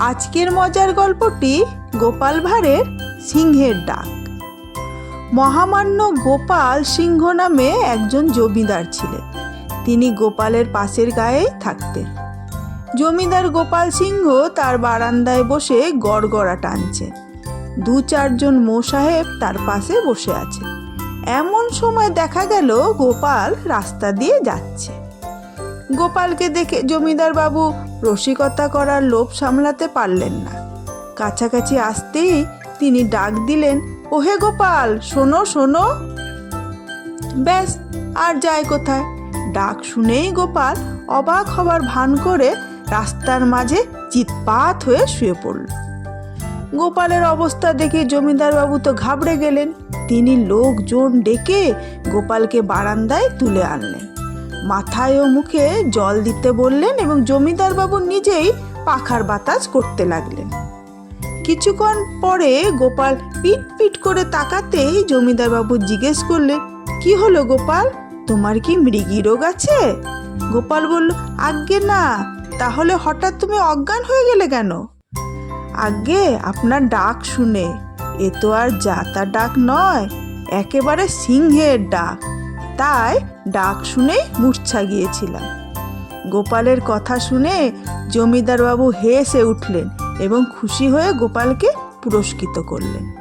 আজকের মজার গল্পটি গোপাল ভাঁড়ের সিংহের ডাক। মহামান্য গোপাল সিংহ নামে একজন জমিদার ছিলেন। তিনি গোপালের পাশের গায়েই থাকতেন। জমিদার গোপাল সিংহ তার বারান্দায় বসে গড়গড়া টানছেন। দু চারজন মোসাহেব তার পাশে বসে আছে এমন সময় দেখা গেল গোপাল রাস্তা দিয়ে যাচ্ছে। গোপালকে দেখে জমিদার বাবু রসিকতা করার লোভ সামলাতে পারলেন না। কাছাকাছি আসতেই তিনি ডাক দিলেন, ওহে গোপাল, শোনো শোনো। ব্যাস, আর যায় কোথায়? ডাক শুনেই গোপাল অবাক হবার ভান করে রাস্তার মাঝে চিৎপাত হয়ে শুয়ে পড়ল। গোপালের অবস্থা দেখে জমিদার বাবু তো ঘাবড়ে গেলেন। তিনি লোকজন ডেকে গোপালকে বারান্দায় তুলে আনলেন। মাথায় ও মুখে জল দিতে বললেন এবং জমিদার বাবু নিজেই পাখার বাতাস করতে লাগলেন। কিছুক্ষণ পরে গোপাল পিট পিট করে তাকাতেই জমিদার বাবু জিজ্ঞেস করলেন, কি হলো গোপাল? তোমার কি মৃগী রোগ আছে? গোপাল বলল, আজ্ঞে না, তাহলে হঠাৎ তুমি অজ্ঞান হয়ে গেলে কেন? আগে আপনার ডাক শুনে, এ তো আর যাতা ডাক নয়, একেবারে সিংহের ডাক। তাই ডাক শুনে মূর্ছা গিয়েছিলাম। গোপালের কথা শুনে জমিদারবাবু হেসে উঠলেন এবং খুশি হয়ে গোপালকে পুরস্কৃত করলেন।